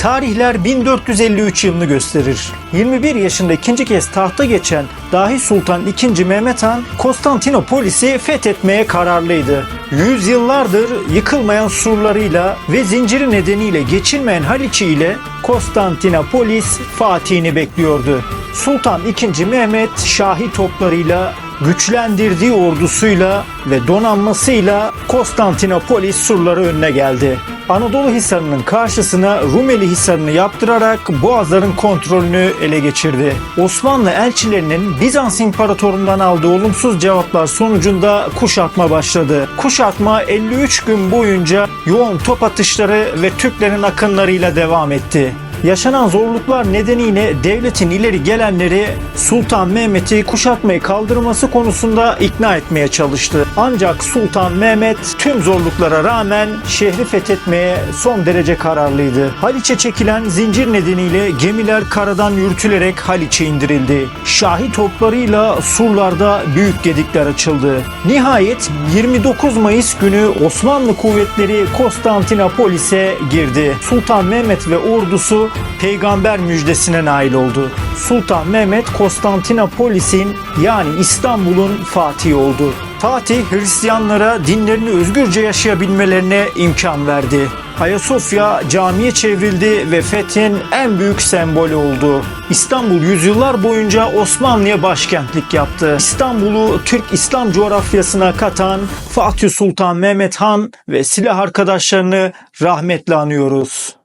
Tarihler 1453 yılını gösterir. 21 yaşında ikinci kez tahta geçen Dahi Sultan II. Mehmet Han Konstantinopolis'i fethetmeye kararlıydı. Yüzyıllardır yıkılmayan surlarıyla ve zinciri nedeniyle geçilmeyen Haliç'i ile Konstantinopolis fatihini bekliyordu. Sultan II. Mehmet Şahi toplarıyla güçlendirdiği ordusuyla ve donanmasıyla Konstantinopolis surları önüne geldi. Anadolu Hisarı'nın karşısına Rumeli Hisarı'nı yaptırarak Boğazların kontrolünü ele geçirdi. Osmanlı elçilerinin Bizans İmparatorundan aldığı olumsuz cevaplar sonucunda kuşatma başladı. Kuşatma 53 gün boyunca yoğun top atışları ve Türklerin akınlarıyla devam etti. Yaşanan zorluklar nedeniyle devletin ileri gelenleri Sultan Mehmet'i kuşatmayı kaldırması konusunda ikna etmeye çalıştı. Ancak Sultan Mehmet tüm zorluklara rağmen şehri fethetmeye son derece kararlıydı. Haliç'e çekilen zincir nedeniyle gemiler karadan yürütülerek Haliç'e indirildi. Şahi toplarıyla surlarda büyük gedikler açıldı. Nihayet 29 Mayıs günü Osmanlı kuvvetleri Konstantinopolis'e girdi. Sultan Mehmet ve ordusu peygamber müjdesine nail oldu. Sultan Mehmet Konstantinopolis'in yani İstanbul'un fatihi oldu. Fatih Hristiyanlara dinlerini özgürce yaşayabilmelerine imkan verdi. Ayasofya camiye çevrildi ve fethin en büyük sembolü oldu. İstanbul yüzyıllar boyunca Osmanlı'ya başkentlik yaptı. İstanbul'u Türk İslam coğrafyasına katan Fatih Sultan Mehmet Han ve silah arkadaşlarını rahmetle anıyoruz.